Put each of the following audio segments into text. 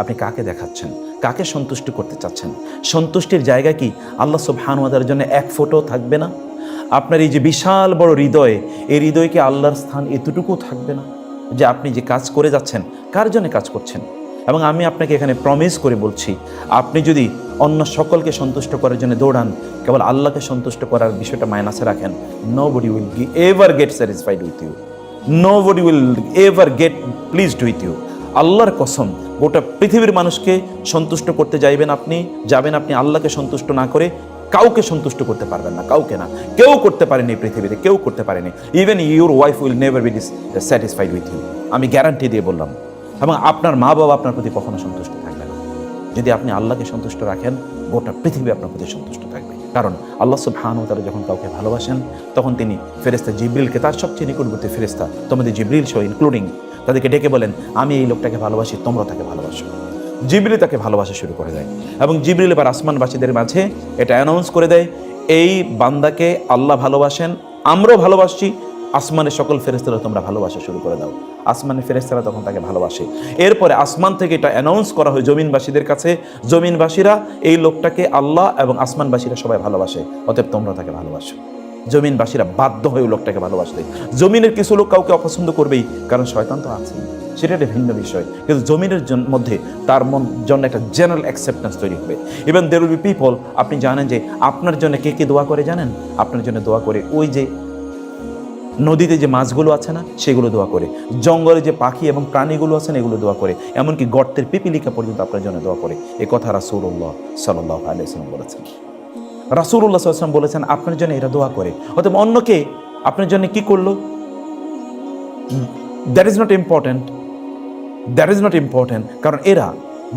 আপনি কাকে দেখাচ্ছেন? কাকে সন্তুষ্ট করতে চাচ্ছেন? সন্তুষ্টির জায়গা কি? আল্লাহ সুবহানুয়াদার জন্য এক ফোটো থাকবে না? আপনার এই যে বিশাল বড় হৃদয়ে, এই হৃদয়কে আল্লাহর স্থান এতটুকু থাকবে না যে আপনি যে কাজ করে যাচ্ছেন, কার জন্য কাজ করছেন? এবং আমি আপনাকে এখানে প্রমিস করে বলছি, আপনি যদি অন্য সকলকে সন্তুষ্ট করার জন্য দৌড়ান, কেবল আল্লাহকে সন্তুষ্ট করার বিষয়টা মাইনাসে রাখেন nobody will ever get satisfied with you nobody will ever get pleased with you আল্লাহর কসম গোটা পৃথিবীর মানুষকে সন্তুষ্ট করতে যাইবেন আপনি, যাবেন আপনি আল্লাহকে সন্তুষ্ট না করে কাউকে সন্তুষ্ট করতে পারবেন না, কাউকে না। কেউ করতে পারেনি পৃথিবীতে, কেউ করতে পারেনি। Even your wife will never be dissatisfied with you আমি গ্যারান্টি দিয়ে বললাম। এবং আপনার মা বাবা আপনার প্রতি কখনো সন্তুষ্ট থাকবে না। যদি আপনি আল্লাহকে সন্তুষ্ট রাখেন, গোটা পৃথিবী আপনার প্রতি সন্তুষ্ট থাকবে। কারণ আল্লাহ সুবহানাহু তারা যখন কাউকে ভালোবাসেন, তখন তিনি ফেরেস্তা জিব্রিলকে, তার সবচেয়ে নিকটবর্তী ফেরেস্তা তোমাদের জিব্রিল সহ ইনক্লুডিং তাদেরকে ডেকে বলেন, আমি এই লোকটাকে ভালোবাসি, তোমরা তাকে ভালোবাসো। জিবরিল তাকে ভালোবাসা শুরু করে দেয় এবং জিবরিল এবার আসমানবাসীদের মাঝে এটা অ্যানাউন্স করে দেয়, এই বান্দাকে আল্লাহ ভালোবাসেন, আমরাও ভালোবাসছি। আসমানের সকল ফেরেস্তারা তোমরা ভালোবাসা শুরু করে দাও। আসমানের ফেরেস্তারা তখন তাকে ভালোবাসে। এরপরে আসমান থেকে এটা অ্যানাউন্স করা হয় জমিনবাসীদের কাছে, জমিনবাসীরা এই লোকটাকে আল্লাহ এবং আসমানবাসীরা সবাই ভালোবাসে, অতএব তোমরা তাকে ভালোবাসো। জমিনবাসীরা বাধ্য হয়ে লোকটাকে ভালোবাসতে জমিনের কিছু লোক কাউকে অপছন্দ করবেই, কারণ শয়তান তো আছেই সেটা একটা ভিন্ন বিষয়। কিন্তু জমিনের মধ্যে তার মন জন্য একটা জেনারেল অ্যাকসেপ্টেন্স তৈরি হবে। Even there will be people আপনি জানেন যে আপনার জন্য কে কে দোয়া করে জানেন? আপনার জন্য দোয়া করে ওই যে নদীতে যে মাছগুলো আছে না, সেগুলো দোয়া করে। জঙ্গলে যে পাখি এবং প্রাণীগুলো আছেন এগুলো দোয়া করে। এমনকি গর্তের পিপিলিকা পর্যন্ত আপনার জন্য দোয়া করে। এ কথা রাসুল্লাহ সাল্লাহ আলাইসালাম বলেছেন। রাসুল্লাহ সাল্লাম বলেছেন, আপনার জন্য এরা দোয়া করে। অথবা অন্যকে আপনার জন্য কি করল? That is not important that is not important কারণ এরা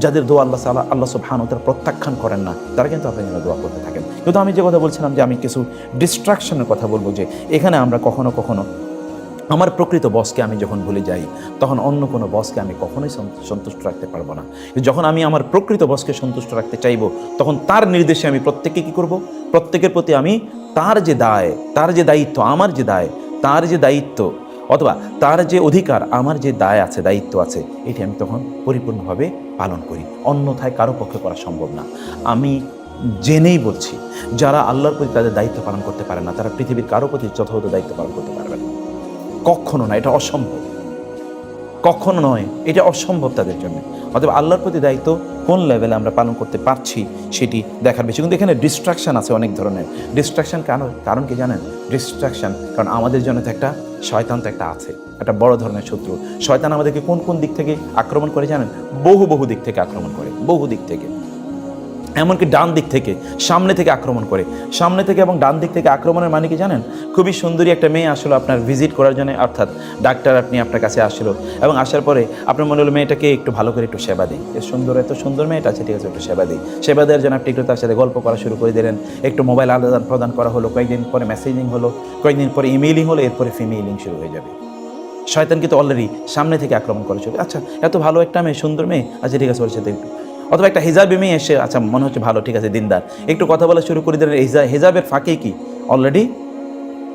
যাদের দোয়া আল্লাহ সাল্লাহ আল্লাহ সব হান তারা প্রত্যাখ্যান করেন না, তারা কিন্তু আপনার জন্য দোয়া করতে থাকেন। কিন্তু আমি যে কথা বলছিলাম যে আমি কিছু ডিস্ট্রাকশনের কথা বলব যে, এখানে আমরা কখনো কখনো আমার প্রকৃত বসকে আমি যখন ভুলে যাই, তখন অন্য কোনো বসকে আমি কখনোই সন্তুষ্ট রাখতে পারব না। যখন আমি আমার প্রকৃত বসকে সন্তুষ্ট রাখতে চাইব, তখন তার নির্দেশে আমি প্রত্যেককে কী করব? প্রত্যেকের প্রতি আমি তার যে দায়, তার যে দায়িত্ব, আমার যে দায়, তার যে দায়িত্ব, অথবা তার যে অধিকার, আমার যে দায় আছে, দায়িত্ব আছে, এটি আমি তখন পরিপূর্ণভাবে পালন করি। অন্যথায় কারও পক্ষে করা সম্ভব না। আমি জেনেই বলছি, যারা আল্লাহর প্রতি তাদের দায়িত্ব পালন করতে পারে না, তারা পৃথিবীর কারও প্রতি যথাযথ দায়িত্ব পালন করতে পারবে না। কখনো না, এটা অসম্ভব। কখনো নয়, এটা অসম্ভব তাদের জন্য। অতএব আল্লাহর প্রতি দায়িত্ব কোন লেভেলে আমরা পালন করতে পারছি সেটি দেখার বিষয়। কিন্তু এখানে ডিস্ট্রাকশন আছে অনেক ধরনের। ডিস্ট্রাকশন কেন? কারণ কি জানেন? ডিস্ট্রাকশন কারণ আমাদের জন্য তো একটা শয়তান তো একটা আছে, একটা বড় ধরনের শত্রু। শয়তান আমাদেরকে কোন কোন দিক থেকে আক্রমণ করে জানেন? বহু বহু দিক থেকে আক্রমণ করে, বহু দিক থেকে। এমনকি ডান দিক থেকে, সামনে থেকে আক্রমণ করে। সামনে থেকে এবং ডান দিক থেকে আক্রমণের মানে কি জানেন? খুবই সুন্দরী একটা মেয়ে আসলো আপনার ভিজিট করার জন্য, অর্থাৎ ডাক্তার আপনি আপনার কাছে আসলো। এবং আসার পরে আপনার মনে হলো মেয়েটাকে একটু ভালো করে একটু সেবা দিই। এ সুন্দর, এত সুন্দর মেয়েটা আছে, ঠিক আছে, একটু সেবা দিই। সেবা দেওয়ার জন্য আপনি একটু তার সাথে গল্প করা শুরু করে দিলেন। একটু মোবাইল আদান প্রদান করা হলো, কয়েকদিন পরে মেসেজিং হলো, কয়েকদিন পরে ইমেইলিং হলো, এরপরে ফিমেইলিং শুরু হয়ে যাবে। শয়তান কিন্তু অলরেডি সামনে থেকে আক্রমণ করে চলে। আচ্ছা এত ভালো একটা মেয়ে, সুন্দর মেয়ে? আচ্ছা ঠিক আছে, ওর সাথে একটু অথবা একটা হিজাবি মেয়ে এসে আচ্ছা মনে হচ্ছে ভালো, ঠিক আছে, দিনদার। একটু কথা বলা শুরু করে দিলেন হিজা হিজাবের ফাঁকে কি? অলরেডি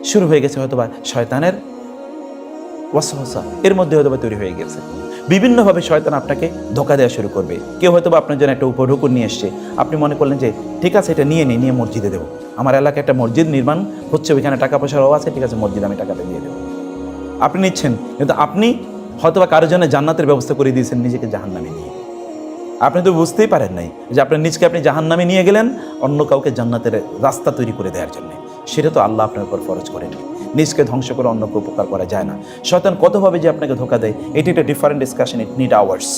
শুরু হয়ে গেছে হয়তোবা শয়তানের ওয়াসওয়াসা। এর মধ্যে হয়তোবা তৈরি হয়ে গেছে। বিভিন্নভাবে শয়তান আপনাকে ধোকা দেওয়া শুরু করবে। কেউ হয়তো বা আপনার জন্য একটা উপঢুকুর নিয়ে এসছে। আপনি মনে করলেন যে, ঠিক আছে, এটা নিয়ে নিয়ে মসজিদে দেবো। আমার এলাকায় একটা মসজিদ নির্মাণ হচ্ছে, ওইখানে টাকা পয়সার অভাব আছে, ঠিক আছে, মসজিদ আমি টাকাটা দিয়ে দেবো। আপনি নিচ্ছেন, কিন্তু আপনি হয়তোবা কারোর জন্য জান্নাতের ব্যবস্থা করে দিয়েছেন, নিজেকে জাহান্নামে নিয়ে। আপনি তো বুঝতেই পারেন নাই যে আপনার নিজকে আপনি জাহান নামে নিয়ে গেলেন অন্য কাউকে জান্নাতের রাস্তা তৈরি করে দেওয়ার জন্য। সেটা তো আল্লাহ আপনার উপর ফরজ করেন। নিজকে ধ্বংস করে অন্যকে উপকার করা যায় না। শয়তান কতভাবে যে আপনাকে ধোকা দেয়, এটি একটা different discussion it need hours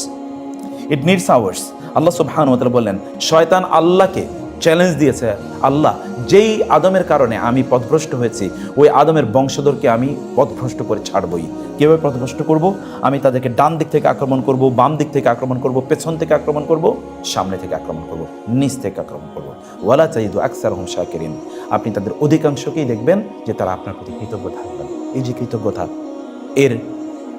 it needs hours আল্লাহ সুবহান বললেন, শয়তান আল্লাহকে চ্যালেঞ্জ দিয়েছে আল্লাহ, যেই আদমের কারণে আমি পথভ্রষ্ট হয়েছি, ওই আদমের বংশধরকে আমি পথভ্রষ্ট করে ছাড়বই। কীভাবে পথভ্রষ্ট করব? আমি তাদেরকে ডান দিক থেকে আক্রমণ করব, বাম দিক থেকে আক্রমণ করব, পেছন থেকে আক্রমণ করব, সামনে থেকে আক্রমণ করব, নিচ থেকে আক্রমণ করব। ওয়ালা চাইদু আকসার হোম শাকিরিন। আপনি তাদের অধিকাংশকেই দেখবেন যে তারা আপনার প্রতি কৃতজ্ঞ থাকবেন এই যে কৃতজ্ঞতা, এর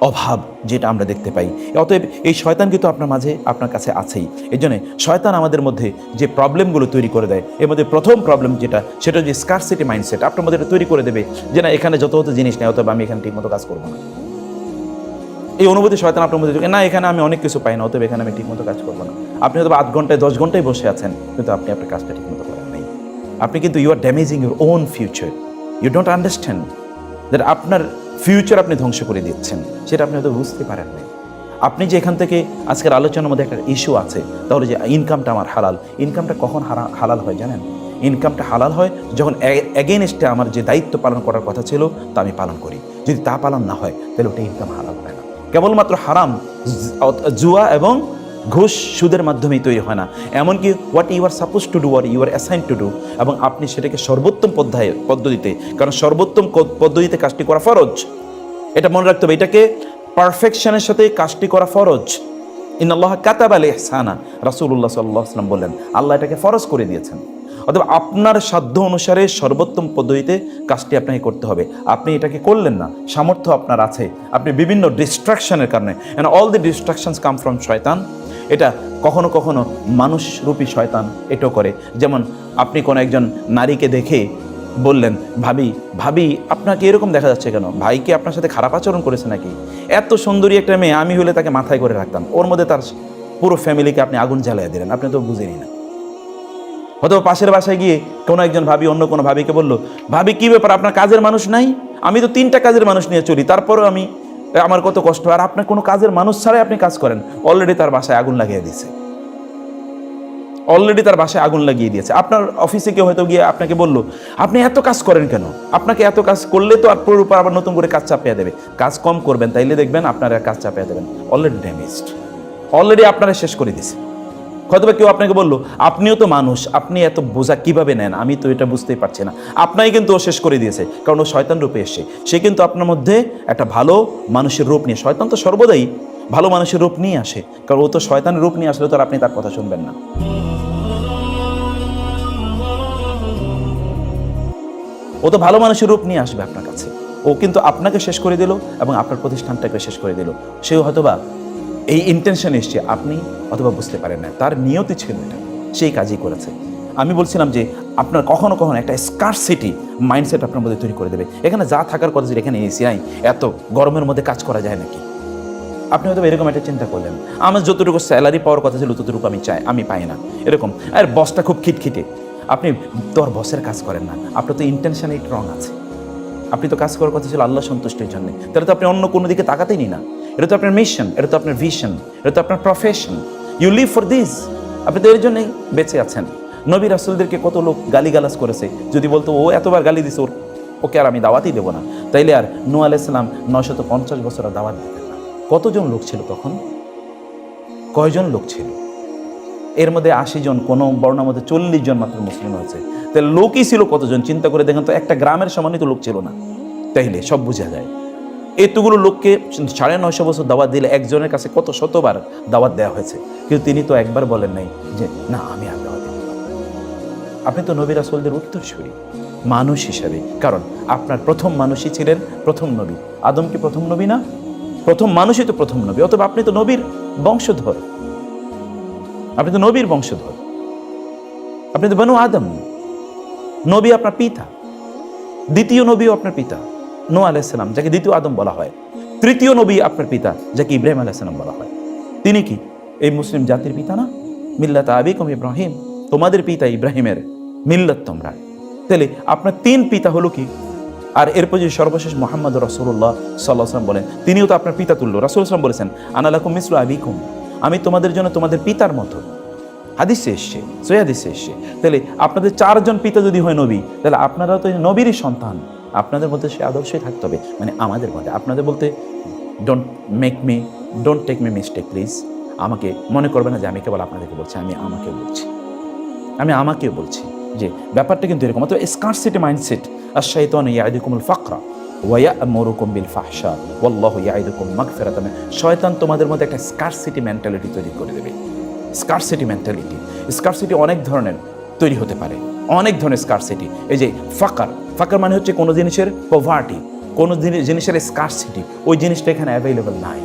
অভাব যেটা আমরা দেখতে পাই। অতএব এই শয়তান কিন্তু আপনার মাঝে আপনার কাছে আছেই। এই জন্য শয়তান আমাদের মধ্যে যে প্রবলেমগুলো তৈরি করে দেয়, এর মধ্যে প্রথম প্রবলেম যেটা, সেটা যে স্কারসিটি মাইন্ডসেট আপনার মধ্যে তৈরি করে দেবে যে না, এখানে যত হতো জিনিস নেই অথবা আমি এখানে ঠিকমতো কাজ করব না। এই অনুভূতি শয়তান আপনার মধ্যে না, এখানে আমি অনেক কিছু পাই না, অতএব এখানে আমি ঠিকমতো কাজ করব না। আপনি হয়তো আধ ঘন্টায়, দশ ঘন্টায় বসে আছেন, কিন্তু আপনি আপনার কাজটা ঠিকমতো করেন নাই। আপনি কিন্তু you are damaging your own future you don't understand that আপনার ফিউচার আপনি ধ্বংস করে দিচ্ছেন, সেটা আপনি হয়তো বুঝতে পারেন নাই। আপনি যে এখান থেকে আজকের আলোচনার মধ্যে একটা ইস্যু আছে, তাহলে যে ইনকামটা আমার হালাল ইনকামটা কখন হালাল হয় জানেন? ইনকামটা হালাল হয় যখন এগেনস্টে আমার যে দায়িত্ব পালন করার কথা ছিল, তা আমি পালন করি। যদি তা পালন না হয়, তাহলে ওটা ইনকাম হালাল হয় না। কেবলমাত্র হারাম জুয়া এবং ঘুষ সুদের মাধ্যমেই তৈরি হয় না। এমনকি what you are suppose to do are you are assign to do এবং আপনি সেটাকে সর্বোত্তম পদ্ধায় পদ্ধতিতে, কারণ সর্বোত্তম পদ্ধতিতে কাজটি করা ফরজ। এটা মনে রাখতে হবে, এটাকে পারফেকশনের সাথে কাজটি করা ফরজ। ইনাল্লাহ কাতাব আল ইহসানা, রাসূলুল্লাহ সাল্লাল্লাহু আলাইহি ওয়াসাল্লাম বললেন, আল্লাহ এটাকে ফরজ করে দিয়েছেন। অথবা আপনার সাধ্য অনুসারে সর্বোত্তম পদ্ধতিতে কাজটি আপনাকে করতে হবে। আপনি এটাকে করলেন না, সামর্থ্য আপনার আছে। আপনি বিভিন্ন ডিস্ট্রাকশনের কারণে and all the distractions come from শয়তান। এটা কখনো কখনো মানুষরূপী শয়তান এটাও করে। যেমন আপনি কোনো একজন নারীকে দেখে বললেন, ভাবি ভাবি, আপনাকে এরকম দেখা যাচ্ছে কেন? ভাই কি আপনার সাথে খারাপ আচরণ করেছে নাকি? এত সুন্দরী একটা মেয়ে, আমি হলে তাকে মাথায় করে রাখতাম। ওর মধ্যে তার পুরো ফ্যামিলিকে আপনি আগুন জ্বালিয়ে দিলেন, আপনি তো বুঝেনি না। অথবা পাশের বাসায় গিয়ে কোনো একজন ভাবি, অন্য কোনো ভাবিকে বলল, ভাবি, কী ব্যাপার? আপনার কাজের মানুষ নাই? আমি তো তিনটা কাজের মানুষ নিয়ে চলি, তারপরেও আমি আমার কত কষ্ট। আর আপনার কোনো কাজের মানুষ ছাড়াই আপনি কাজ করেন। অলরেডি তার বাসায় আগুন লাগিয়ে দিয়েছে। অলরেডি তার বাসায় আগুন লাগিয়ে দিয়েছে। আপনার অফিসে কেউ হয়তো গিয়ে আপনাকে বলল, আপনি এত কাজ করেন কেন? আপনাকে এত কাজ করলে তো আপনার উপর আবার নতুন করে কাজ চাপিয়ে দেবে। কাজ কম করবেন, তাইলে দেখবেন আপনারা কাজ চাপিয়ে দেবেন। অলরেডি ড্যামেজড অলরেডি আপনারা শেষ করে দিছে হয়তোবা কেউ আপনাকে বলল, আপনিও তো মানুষ, আপনি এত বোঝা কীভাবে নেন? আমি তো এটা বুঝতেই পারছি না। আপনাই কিন্তু ও শেষ করে দিয়েছে, কারণ ও শয়তান রূপে এসছে। সে কিন্তু আপনার মধ্যে একটা ভালো মানুষের রূপ নিয়ে, শয়তান তো সর্বদাই ভালো মানুষের রূপ নিয়ে আসে, কারণ ও তো শয়তানের রূপ নিয়ে আসলে তো আপনি তার কথা শুনবেন না। ও তো ভালো মানুষের রূপ নিয়ে আসবে আপনার কাছে। ও কিন্তু আপনাকে শেষ করে দিল এবং আপনার প্রতিষ্ঠানটাকে শেষ করে দিল। সেও হয়তোবা এই ইন্টেনশন এসছে, আপনি অথবা বুঝতে পারেন না, তার নিয়তি ছিল এটা, সেই কাজই করেছে। আমি বলছিলাম যে, আপনার কখনো কখনো একটা স্কারসিটি মাইন্ডসেট আপনার মধ্যে তৈরি করে দেবে। এখানে যা থাকার কথা যে এখানে এসি এত গরমের মধ্যে কাজ করা যায় নাকি? আপনি হয়তো এরকম একটা চিন্তা করলেন, আমার যতটুকু স্যালারি পাওয়ার কথা ছিল, ততটুকু আমি চাই, আমি পাই না। এরকম, আর বসটা খুব খিটখিটে। আপনি, তোর বসের কাজ করেন না, আপনার তো ইন্টেনশন রং আছে। আপনি তো কাজ করার কথা ছিল আল্লাহ সন্তুষ্টির জন্য, তাহলে তো আপনি অন্য কোনো দিকে তাকাতেই না। এটা তো আপনার মিশন এটা তো আপনার ভিশন এটা তো আপনার profession you live for this আপনি তো এর জন্যই বেঁচে আছেন। নবী রাসুলদেরকে কত লোক গালিগালাজ করেছে। যদি বলতো, ও এতবার গালি দিছে, ওর, ওকে আর আমি দাওয়াতই দেবো না। তাইলে আর নু আলাইসালাম নশত পঞ্চাশ বছর আর দাওয়াত দিতেন না। কতজন লোক ছিল তখন? কয়জন লোক ছিল? এর মধ্যে আশি জন, কোনো বর্ণার মধ্যে চল্লিশ জন মাত্র মুসলিম আছে। তাহলে লোকই ছিল কতজন? চিন্তা করে দেখেন তো, একটা গ্রামের সমানই তো লোক ছিল না। তাইলে সব বোঝা যায়। এতগুলো লোককে সাড়ে নয়শো বছর দাওয়াত দিলে একজনের কাছে কত শতবার দাওয়াত দেওয়া হয়েছে? কিন্তু তিনি তো একবার বলেন নাই যে, না, আমি আর দাওয়াত। আপনি তো নবী রাসুলদের উত্তরসূরি, মানুষ হিসাবে। কারণ আপনার প্রথম মানুষই ছিলেন প্রথম নবী। আদম কি প্রথম নবী না? প্রথম মানুষই তো প্রথম নবী অথবা আপনি তো নবীর বংশধর। আপনি তো নবীর বংশধর। আপনি তো বনু আদম। নবী আপনার পিতা। দ্বিতীয় নবীও আপনার পিতা। নো আলাইসালাম যাকে দ্বিতীয় আদম বলা হয়। তৃতীয় নবী আপনার পিতা, যাকে ইব্রাহিম আলাইসালাম বলা হয়। তিনি কি? এই মুসলিম জাতির পিতা না? মিল্লাত আবিকম ইব্রাহিম। তোমাদের পিতা ইব্রাহিমের মিল্লাত তোমরা। তাহলে আপনার তিন পিতা হলো কি? আর এরপর যে সর্বশেষ মোহাম্মদ রসুল্লাহ সাল্লাহ সাল্লাম বলেন, তিনিও তো আপনার পিতা তুল্য। রাসুল সাল্লাম বলেছেন আনালাকুম মিসলু আবিকুম। আমি তোমাদের জন্য তোমাদের পিতার মতো। হাদিসে এসছে সৈয়াদিসে এসছে। তাহলে আপনাদের চারজন পিতা যদি হয় নবী, তাহলে আপনারা তো নবীরই সন্তান। আপনাদের মধ্যে সে আদর্শই থাকতে হবে মানে আমাদের মধ্যে। আপনাদের বলতে don't make me don't take me mistake please আমাকে মনে করবে না যে আমি কেবল আপনাদেরকে বলছি, আমি আমাকেও বলছি। আমি আমাকেও বলছি যে ব্যাপারটা কিন্তু এরকম। অথবা স্কার্সিটি মাইন্ডসেট আর শাইতান ইয়াইদুকুমুল ফাকরা, ওয়া আমরুকুম বিল ফাহশা, ওয়াল্লাহু ইয়াইদুকুম মাগফিরাতান। শয়তান তোমাদের মধ্যে একটা স্কার্সিটি মেন্টালিটি তৈরি করে দেবে। স্কারসিটি মেন্টালিটি স্কারসিটি অনেক ধরনের তৈরি হতে পারে। অনেক ধরনের স্কারসিটি এই যে ফাকার ফাকার মানে হচ্ছে কোনো জিনিসের পভার্টি কোনো জিনি- জিনিসের স্কারসিটি ওই জিনিসটা এখানে অ্যাভেলেবল নাই।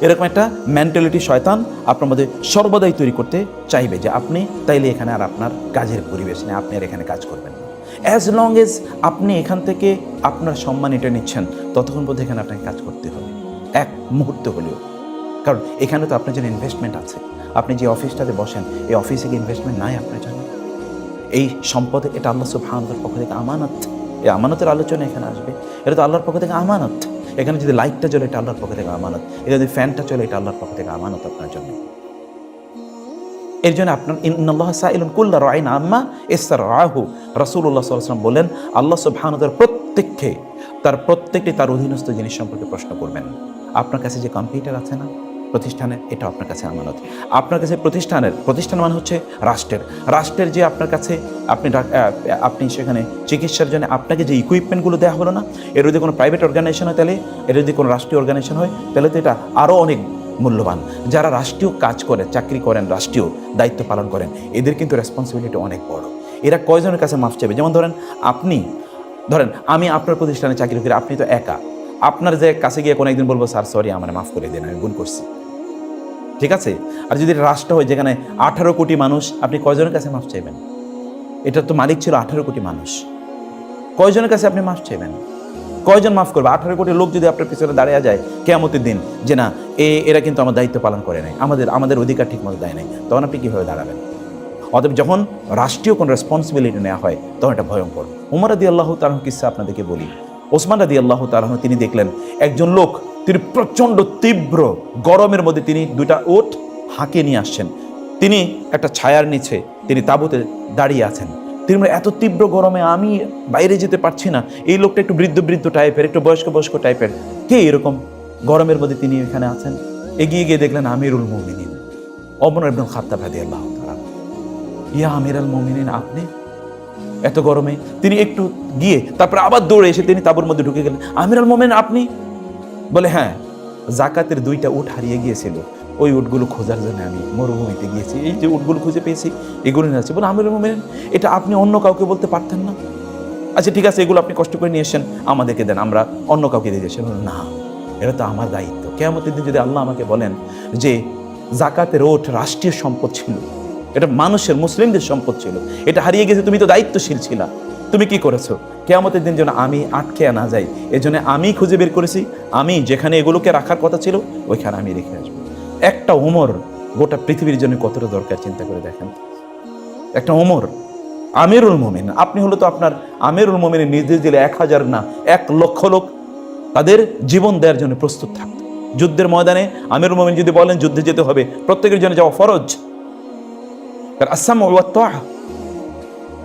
এরকম একটা মেন্টালিটি শয়তান আপনার মধ্যে সর্বদাই তৈরি করতে চাইবে যে আপনি তাইলে এখানে আর আপনার কাজের পরিবেশ নেই, আপনি আর এখানে কাজ করবেন অ্যাজ লং এজ আপনি এখান থেকে আপনার সম্মান এটা নিচ্ছেন, ততক্ষণ পর্যন্ত এখানে আপনাকে কাজ করতে হবে। এক মুহূর্ত হলেও। কারণ এখানে তো আপনার জন্য ইনভেস্টমেন্ট আছে। আপনি যে অফিসটাতে বসেন, এই অফিসে কি ইনভেস্টমেন্ট নাই আপনার এই সম্পদে এটা আল্লাহ সুবহানাহুর পক্ষ থেকে আমানত। এই আমানতের আলোচনা এখানে আসবে। এটা তো আল্লাহর পক্ষ থেকে আমানত। এখানে যদি লাইটটা চলে এটা আল্লাহর পক্ষ থেকে আমানত। এটা যদি ফ্যানটা চলে এটা আল্লাহর পক্ষ থেকে আমানত আপনার জন্য। এর জন্য আপনার ইন্নআল্লাহ সাইলুন কুল্লা রাইন আম্মা ইস্তার রাহু রাসূলুল্লাহ সাল্লাল্লাহু আলাইহি বলেন, আল্লাহ সুবহানাহুর প্রত্যেককে, তার প্রত্যেকটি তার অধীনস্থ জিনিস সম্পর্কে প্রশ্ন করবেন। আপনার কাছে যে কম্পিউটার আছে না প্রতিষ্ঠানের, এটা আপনার কাছে আমানত। আপনার কাছে প্রতিষ্ঠানের, প্রতিষ্ঠান মানে হচ্ছে রাষ্ট্রের। রাষ্ট্রের যে আপনার কাছে আপনি আপনি সেখানে চিকিৎসার জন্য আপনাকে যে ইকুইপমেন্টগুলো দেওয়া হলো না, এর যদি কোনো প্রাইভেট অর্গানাইজেশন হয় তাহলে, এর যদি কোনো রাষ্ট্রীয় অর্গানাইজেশন হয়, তাহলে তো এটা আরও অনেক মূল্যবান। যারা রাষ্ট্রীয় কাজ করে, চাকরি করেন, রাষ্ট্রীয় দায়িত্ব পালন করেন, এদের কিন্তু রেসপন্সিবিলিটি অনেক বড়। এরা কয়জনের কাছে মাফ চাইবে? যেমন ধরেন, আপনি, ধরেন, আমি আপনার প্রতিষ্ঠানে চাকরি করি, আপনি তো একা। আপনার যে কাছে গিয়ে কোনো একদিন বলব, স্যার সরি আমার মাফ করে দিন, আমি ভুল করছি। ঠিক আছে? আর যদি রাষ্ট্র হয় যেখানে আঠারো কোটি মানুষ, আপনি কয়জনের কাছে মাফ চাইবেন? এটা তো মালিক ছিল আঠারো কোটি মানুষ। কয়জনের কাছে আপনি মাফ চাইবেন? কয়জন মাফ করবে? আঠারো কোটি লোক যদি আপনার পিছনে দাঁড়িয়ে যায় কেয়ামতের দিন, যে না, এ, এরা কিন্তু আমার দায়িত্ব পালন করে নাই, আমাদের আমাদের অধিকার ঠিকমতো দেয় নাই, তখন আপনি কীভাবে দাঁড়াবেন? অতএব যখন রাষ্ট্রীয় কোনো রেসপন্সিবিলিটি নেওয়া হয়, তখন এটা ভয়ঙ্কর। উমর আদি আল্লাহ তালাহ কিসা আপনাদেরকে বলি। ওসমান আদি আল্লাহ তালাহ তিনি দেখলেন, একজন লোক তিনি প্রচণ্ড তীব্র গরমের মধ্যে তিনি দুইটা ওট হাঁকে নিয়ে আসছেন। তিনি একটা ছায়ার নিচে তিনি তাঁবুতে দাঁড়িয়ে আছেন। তিনি এত তীব্র গরমে আমি বাইরে যেতে পারছি না। এই লোকটা একটু বৃদ্ধ বৃদ্ধ টাইপের, একটু বয়স্ক বয়স্ক টাইপের। কে এরকম গরমের মধ্যে তিনি এখানে আছেন? এগিয়ে গিয়ে দেখলেন আমিরুল মুমিনিন, অমর ইবনুল খাত্তাব রাদি আল্লাহ ইয়া আমির আল মোমিনিন, আপনি? এত গরমে? তিনি একটু গিয়ে তারপরে আবার দৌড়ে এসে তিনি তাবুর মধ্যে ঢুকে গেলেন। আমির আল মোমেন আপনি? বলে হ্যাঁ জাকাতের দুইটা উট হারিয়ে গিয়েছিল। ওই উটগুলো খোঁজার জন্য আমি মরুভূমিতে গিয়েছি। এই যে উটগুলো খুঁজে পেয়েছি এগুলো নিয়ে আছে বলে আমির মোমেন এটা আপনি অন্য কাউকে বলতে পারতেন না? আচ্ছা ঠিক আছে এগুলো আপনি কষ্ট করে নিয়ে এসেন আমাদেরকে দেন আমরা অন্য কাউকে দিয়ে বললেন, না এটা তো আমার দায়িত্ব। কেমতের দিন যদি আল্লাহ আমাকে বলেন যে জাকাতের ওট রাষ্ট্রীয় সম্পদ ছিল এটা মানুষের মুসলিমদের সম্পদ ছিল এটা হারিয়ে গেছে তুমি তো দায়িত্বশীল ছিলা তুমি কি করেছ? কেয়ামতের দিন যেন আমি আটকে না যাই। এই জন্য আমি খুঁজে বের করেছি, আমি যেখানে এগুলোকে রাখার কথা ছিল, ওইখানে আমি রেখে আসব। একটা উমর গোটা পৃথিবীর জন্য কতটা দরকার চিন্তা করে দেখেন একটা ওমর আমিরুল মোমিন। আপনি হলো তো আপনার আমিরুল মোমিনের নির্দেশ দিলে এক হাজার না, এক লক্ষ লোক তাদের জীবন দেওয়ার জন্য প্রস্তুত থাকত। যুদ্ধের ময়দানে আমিরুল মোমিন যদি বলেন যুদ্ধে যেতে হবে, প্রত্যেকের জন্য যাওয়া ফরজ। আসাম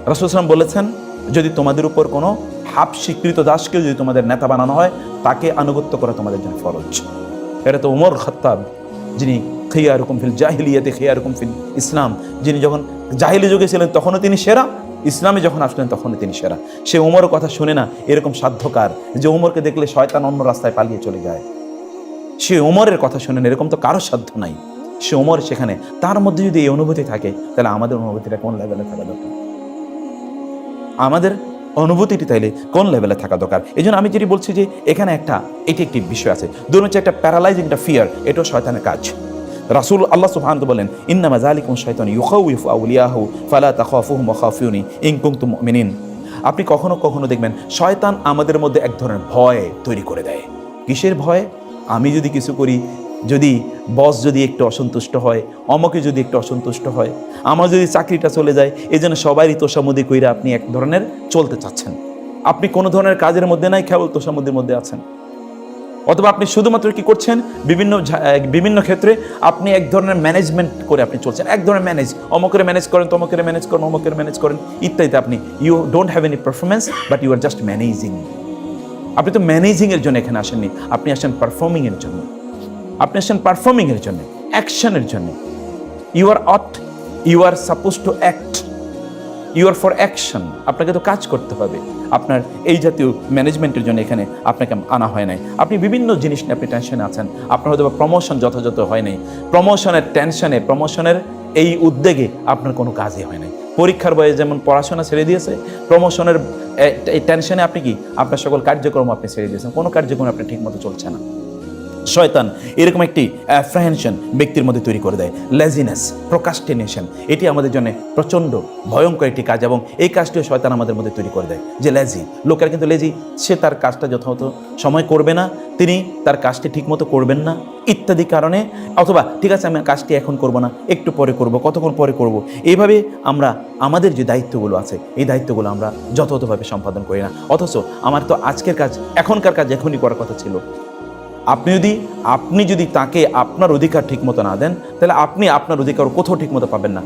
রাসুলাম বলেছেন যদি তোমাদের উপর কোনো হাফ স্বীকৃত দাসকে যদি তোমাদের নেতা বানানো হয়, তাকে আনুগত্য করা তোমাদের জন্য ফরজ। এটা তো উমর খত্তাব, যিনি খেয়া রকম ফিল জাহিলিয়াতে খেয়া রকম ফিল ইসলাম, যিনি যখন জাহিলি যুগে ছিলেন, তখনও তিনি সেরা। ইসলামে যখন আসলেন তখনই তিনি সেরা। সে উমরের কথা শুনে না, এরকম সাধ্যকার যে উমরকে দেখলে শয়তান অন্য রাস্তায় পালিয়ে চলে যায়। সে ওমরের কথা শোনেন এরকম তো কারও সাধ্য নাই। সে ওমর সেখানে, তার মধ্যে যদি এই অনুভূতি থাকে, তাহলে আমাদের অনুভূতিটা কোন লেভেলে থাকা দরকার? আমাদের অনুভূতিটি তাইলে কোন লেভেলে থাকা দরকার? এই জন্য আমি যেটি বলছি যে, এখানে একটা, এটি একটি বিষয় আছে। দুই হচ্ছে একটা প্যারালাইজিং একটা ফিয়ার এটাও শয়তানের কাজ। রাসূল আল্লাহ সুবহান বলেন, ইন্নামা যালিকুম শাইতান ইউখাউইফু আউলিয়াহু, ফালা তাখাফুহুম ওয়া খাফিউনি ইন কুনতুম মুমিনিন। আপনি কখনো কখনো দেখবেন, শয়তান আমাদের মধ্যে এক ধরনের ভয় তৈরি করে দেয়। কিসের ভয়? আমি যদি কিছু করি যদি বস যদি একটু অসন্তুষ্ট হয়, অমকে যদি একটু অসন্তুষ্ট হয়, আমার যদি চাকরিটা চলে যায়, এই জন্য সবারই তোষামুদি কইরা আপনি এক ধরনের চলতে চাচ্ছেন। আপনি কোনো ধরনের কাজের মধ্যে নাই, কেবল তোষামুদির মধ্যে আছেন। অথবা আপনি শুধুমাত্র কি করছেন? বিভিন্ন বিভিন্ন ক্ষেত্রে আপনি এক ধরনের ম্যানেজমেন্ট করে আপনি চলছেন। এক ধরনের ম্যানেজ অমকের ম্যানেজ করেন, তমকের ম্যানেজ করেন, অমকের ম্যানেজ করেন, ইত্যাদিতে আপনি you don't have any performance but you are just managing আপনি তো ম্যানেজিংয়ের জন্য এখানে আসেননি, আপনি আসেন পারফর্মিংয়ের জন্য। আপনি আসেন পারফর্মিংয়ের জন্য অ্যাকশনের জন্য। You are ought you are suppose to act you are for action আপনাকে তো কাজ করতে হবে। আপনার এই জাতীয় ম্যানেজমেন্টের জন্য এখানে আপনাকে আনা হয় নাই। আপনি বিভিন্ন জিনিস নিয়ে আপনি টেনশনে আছেন। আপনার হয়তো প্রমোশন যথাযথ হয় নাই। প্রমোশনের টেনশনে প্রমোশনের এই উদ্যোগে আপনার কোনো কাজই হয় নাই। পরীক্ষার বয়সে যেমন পড়াশোনা ছেড়ে দিয়েছে প্রমোশনের এই টেনশনে আপনি কি? আপনার সকল কার্যক্রম আপনি ছেড়ে দিয়েছেন। কোনো কার্যক্রম আপনি ঠিকমতো চলছে না। শয়তান এরকম একটি অ্যাপ্রাহেনশন ব্যক্তির মধ্যে তৈরি করে দেয়। লেজিনেস প্রকাস্টিনেশন এটি আমাদের জন্য প্রচণ্ড ভয়ঙ্কর একটি কাজ এবং এই কাজটিও শয়তান আমাদের মধ্যে তৈরি করে দেয় যে লেজি লোকেরা কিন্তু লেজি সে তার কাজটা যথাযথ সময় করবে না, তিনি তার কাজটি ঠিকমতো করবেন না, ইত্যাদি কারণে, অথবা ঠিক আছে, আমি কাজটি এখন করব না, একটু পরে করব, কতক্ষণ পরে করব, এইভাবে আমরা, আমাদের যে দায়িত্বগুলো আছে, এই দায়িত্বগুলো আমরা যথাযথভাবে সম্পাদন করি না। অথচ আমার তো আজকের কাজ, এখনকার কাজ এখনই করার কথা ছিল। আপনি যদি আপনি যদি তাকে আপনার অধিকার ঠিকমতো না দেন, তাহলে আপনি আপনার অধিকার কোথাও ঠিকমতো পাবেন না।